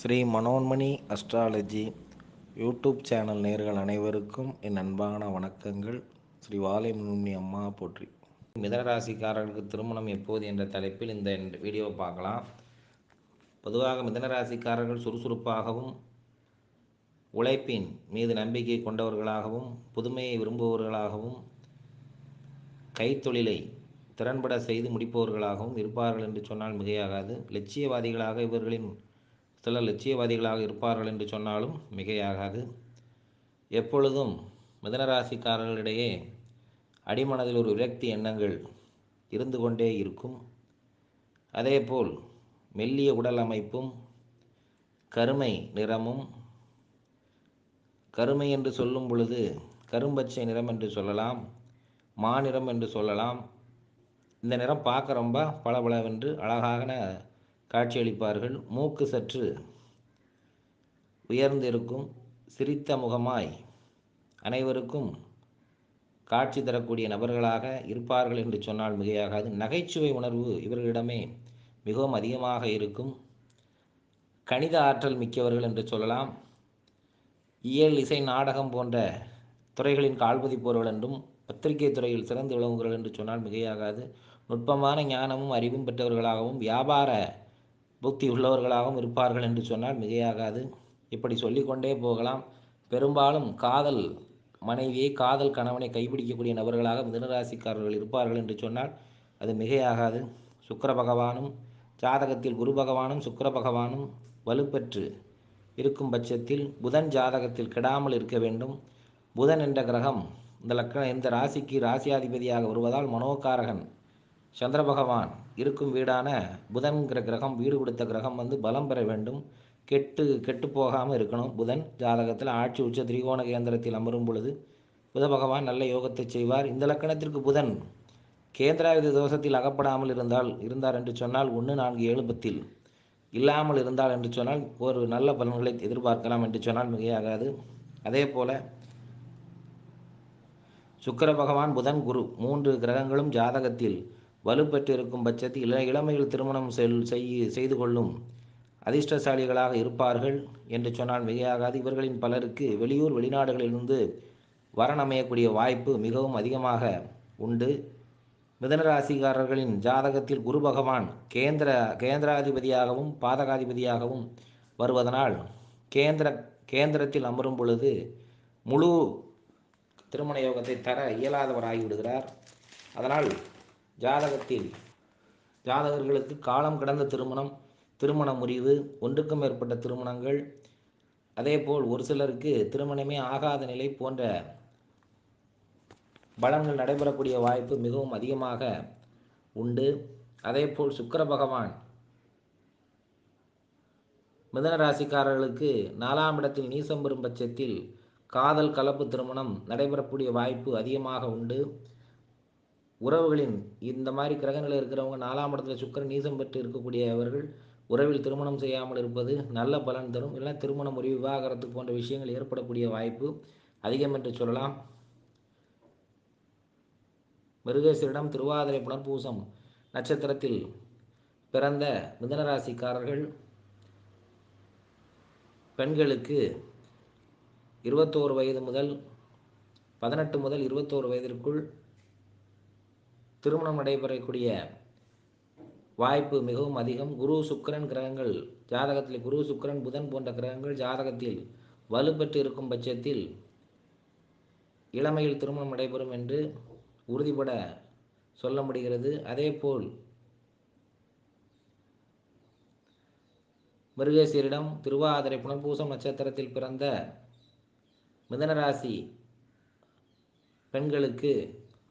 Sri Manonmani astrology YouTube channel நேர்கள் அனைவருக்கும் என் அன்பான வணக்கங்கள். ஸ்ரீ வாலிமுனி அம்மா போற்றி. மிதனராசிக்காரர்களுக்கு திருமணம் எப்போது என்ற தலைப்பில் இந்த வீடியோவை பார்க்கலாம். பொதுவாக மிதனராசிக்காரர்கள் சுறுசுறுப்பாகவும் உழைப்பின் மீது நம்பிக்கை கொண்டவர்களாகவும் புதுமையை விரும்புபவர்களாகவும் கைத்தொழிலை திறன்பட செய்து முடிப்பவர்களாகவும் இருப்பார்கள் என்று சொன்னால் மிகையாகாது. லட்சியவாதிகளாக இவர்களின் சில லட்சியவாதிகளாக இருப்பார்கள் என்று சொன்னாலும் மிகையாகாது. எப்பொழுதும் மிதனராசிக்காரர்களிடையே அடிமனதில் ஒரு விரக்தி எண்ணங்கள் இருந்து கொண்டே இருக்கும். அதேபோல் மெல்லிய உடல் அமைப்பும் கருமை நிறமும் கருமை என்று சொல்லும் பொழுது கரும்பச்சை நிறம் என்று சொல்லலாம் மாநிறம் என்று சொல்லலாம். இந்த நிறம் பார்க்க ரொம்ப பளபளவென்று அழகான காட்சியளிப்பார்கள். மூக்கு சற்று உயர்ந்திருக்கும் சிரித்த முகமாய் அனைவருக்கும் காட்சி தரக்கூடிய நபர்களாக இருப்பார்கள் என்று சொன்னால் மிகையாகாது. நகைச்சுவை உணர்வு இவர்களிடமே மிகவும் அதிகமாக இருக்கும். கணித ஆற்றல் மிக்கவர்கள் என்று சொல்லலாம். இயல் இசை நாடகம் போன்ற துறைகளின் கால்பதிப்போர்கள் என்றும் பத்திரிகை துறையில் சிறந்து விளங்குகிறார்கள் என்று சொன்னால் மிகையாகாது. நுட்பமான ஞானமும் அறிவும் பெற்றவர்களாகவும் வியாபார புத்தி உள்ளவர்களாகவும் இருப்பார்கள் என்று சொன்னால் மிகையாகாது. இப்படி சொல்லிக்கொண்டே போகலாம். பெரும்பாலும் காதல் மனைவியை காதல் கணவனை கைப்பிடிக்கக்கூடிய நபர்களாக மிதனராசிக்காரர்கள் இருப்பார்கள் என்று சொன்னால் அது மிகையாகாது. சுக்கர பகவானும் ஜாதகத்தில் குரு பகவானும் சுக்கர பகவானும் வலுப்பெற்று இருக்கும் பட்சத்தில் புதன் ஜாதகத்தில் கெடாமல் இருக்க வேண்டும். புதன் என்ற கிரகம் இந்த லக்கண இந்த ராசிக்கு ராசியாதிபதியாக வருவதால் மனோகாரகன் சந்திர பகவான் இருக்கும் வீடான புதன்கிற கிரகம் வீடு கொடுத்த கிரகம் வந்து பலம் பெற வேண்டும். கெட்டு கெட்டு போகாமல் இருக்கணும். புதன் ஜாதகத்தில் ஆட்சி உச்ச திரிகோண கேந்திரத்தில் அமரும் பொழுது புத பகவான் நல்ல யோகத்தை செய்வார். இந்த லக்கணத்திற்கு புதன் கேந்திராயுத தோஷத்தில் அகப்படாமல் இருந்தால் இருந்தார் என்று சொன்னால் ஒன்று நான்கு ஏழு பத்தில். இல்லாமல் இருந்தால் என்று சொன்னால் ஒரு நல்ல பலன்களை எதிர்பார்க்கலாம் என்று சொன்னால் மிகையாகாது. அதே போல சுக்கர பகவான் புதன் குரு மூன்று கிரகங்களும் ஜாதகத்தில் வலுப்பெற்றிருக்கும் பட்சத்தில் இள இளமையில் திருமணம் செல் செய் செய்து கொள்ளும் அதிர்ஷ்டசாலிகளாக இருப்பார்கள் என்று சொன்னால் மிகையாகாது. இவர்களின் பலருக்கு வெளியூர் வெளிநாடுகளிலிருந்து வரன் அமையக்கூடிய வாய்ப்பு மிகவும் அதிகமாக உண்டு. மிதனராசிக்காரர்களின் ஜாதகத்தில் குரு பகவான் கேந்திர கேந்திராதிபதியாகவும் பாதகாதிபதியாகவும் வருவதனால் கேந்திர கேந்திரத்தில் அமரும் பொழுது முழு திருமண யோகத்தை தர இயலாதவராகிவிடுகிறார். அதனால் ஜாதகத்தில் ஜாதகர்களுக்கு காலம் கடந்த திருமணம் திருமண முறிவு ஒன்றுக்கும் மேற்பட்ட திருமணங்கள். அதேபோல் ஒரு சிலருக்கு திருமணமே ஆகாத நிலை போன்ற பலன்கள் நடைபெறக்கூடிய வாய்ப்பு மிகவும் அதிகமாக உண்டு. அதேபோல் சுக்கர பகவான் மிதன ராசிக்காரர்களுக்கு நாலாம் இடத்தில் நீசம் பெறும் பட்சத்தில் காதல் கலப்பு திருமணம் நடைபெறக்கூடிய வாய்ப்பு அதிகமாக உண்டு. உறவுகளின் இந்த மாதிரி கிரகங்கள் இருக்கிறவங்க நாலாம் இடத்துல சுக்கரன் நீசம் பெற்று இருக்கக்கூடியவர்கள் உறவில் திருமணம் செய்யாமல் இருப்பது நல்ல பலன் தரும். இல்லை திருமண முறிவு விவாகரத்து போன்ற விஷயங்கள் ஏற்படக்கூடிய வாய்ப்பு அதிகம் என்று சொல்லலாம். மிருகேசரிடம் திருவாதிரை புனர்பூசம் நட்சத்திரத்தில் பிறந்த மிதனராசிக்காரர்கள் பெண்களுக்கு இருபத்தோரு வயது முதல் பதினெட்டு முதல் இருபத்தோரு வயதிற்குள் திருமணம் நடைபெறக்கூடிய வாய்ப்பு மிகவும் அதிகம். குரு சுக்கரன் கிரகங்கள் ஜாதகத்தில் குரு சுக்கரன் புதன் போன்ற கிரகங்கள் ஜாதகத்தில் வலுப்பெற்று இருக்கும் பட்சத்தில் இளமையில் திருமணம் நடைபெறும் என்று உறுதிபட சொல்ல முடிகிறது. அதேபோல் மிருகேசியரிடம் திருவாதிரை புனர்பூசம் நட்சத்திரத்தில் பிறந்த மிதனராசி பெண்களுக்கு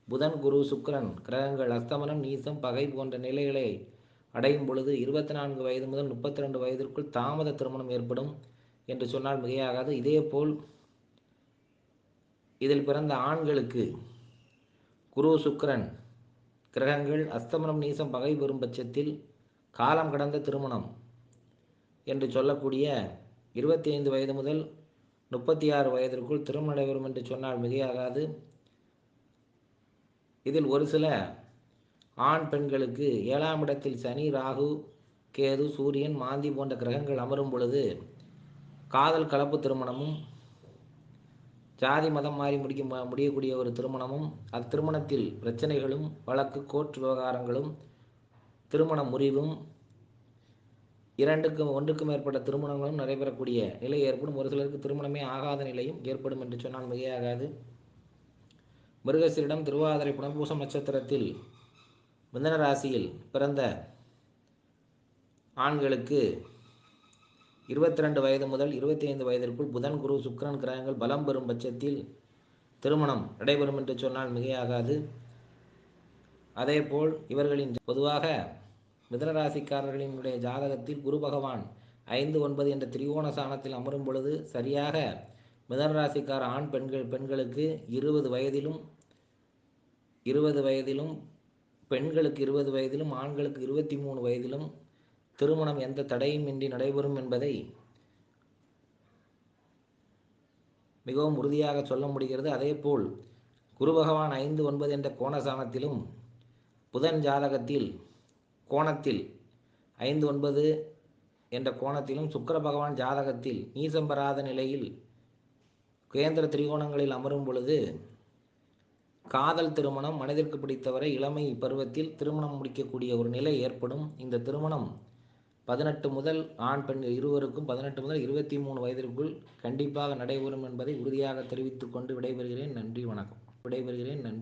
புதன் குரு சுக்கரன் கிரகங்கள் அஸ்தமனம் நீசம் பகை போன்ற நிலைகளை அடையும் பொழுது இருபத்தி நான்கு வயது முதல் முப்பத்தி ரெண்டு வயதிற்குள் தாமத திருமணம் ஏற்படும் என்று சொன்னால் மிகையாகாது. இதேபோல் இதில் பிறந்த ஆண்களுக்கு குரு சுக்கரன் கிரகங்கள் அஸ்தமனம் நீசம் பகை பெறும் பட்சத்தில் காலம் கடந்த திருமணம் என்று சொல்லக்கூடிய இருபத்தி ஐந்து வயது முதல் முப்பத்தி ஆறு வயதிற்குள் திருமணம் நடைபெறும் என்று சொன்னால் மிகையாகாது. இதில் ஒரு சில ஆண் பெண்களுக்கு ஏழாம் இடத்தில் சனி ராகு கேது சூரியன் மாந்தி போன்ற கிரகங்கள் அமரும் பொழுது காதல் கலப்பு திருமணமும் ஜாதி மதம் மாறி முடிக்க முடியக்கூடிய ஒரு திருமணமும் அத்திருமணத்தில் பிரச்சனைகளும் வழக்கு கோர்ட் விவகாரங்களும் திருமண முறிவும் இரண்டுக்கும் ஒன்றுக்கும் மேற்பட்ட திருமணங்களும் நடைபெறக்கூடிய நிலை ஏற்படும். ஒரு சிலருக்கு திருமணமே ஆகாத நிலையும் ஏற்படும் என்று சொன்னால் மிகையாகாது. மிருகசீரிடம் திருவாதிரை புனர்பூசம் நட்சத்திரத்தில் மிதன ராசியில் பிறந்த ஆண்களுக்கு இருபத்தி ரெண்டு வயது முதல் இருபத்தி ஐந்து வயதிற்குள் புதன் குரு சுக்கரன் கிரகங்கள் பலம் பெறும் பட்சத்தில் திருமணம் நடைபெறும் என்று சொன்னால் மிகையாகாது. அதேபோல் இவர்களின் பொதுவாக மிதனராசிக்காரர்களினுடைய ஜாதகத்தில் குரு பகவான் ஐந்து ஒன்பது என்ற திரிகோண சாணத்தில் அமரும் பொழுது சரியாக மிதன ராசிக்கார ஆண் பெண்கள் பெண்களுக்கு இருபது வயதிலும் இருபது வயதிலும் பெண்களுக்கு இருபது வயதிலும் ஆண்களுக்கு இருபத்தி மூணு வயதிலும் திருமணம் எந்த தடையும் இன்றி நடைபெறும் என்பதை மிகவும் உறுதியாக சொல்ல முடிகிறது. அதேபோல் குரு பகவான் ஐந்து ஒன்பது என்ற கோணசானத்திலும் புதன் ஜாதகத்தில் கோணத்தில் ஐந்து ஒன்பது என்ற கோணத்திலும் சுக்கர பகவான் ஜாதகத்தில் நீசம் பெறாத நிலையில் கேந்திர திரிகோணங்களில் அமரும் பொழுது காதல் திருமணம் மனதிற்கு பிடித்தவரை இளமை பருவத்தில் திருமணம் முடிக்கக்கூடிய ஒரு நிலை ஏற்படும். இந்த திருமணம் பதினெட்டு முதல் ஆண் பெண் இருவருக்கும் பதினெட்டு முதல் இருபத்தி மூணு வயதிற்குள் கண்டிப்பாக நடைபெறும் என்பதை உறுதியாக தெரிவித்துக் கொண்டு விடைபெறுகிறேன். நன்றி வணக்கம். விடைபெறுகிறேன். நன்றி.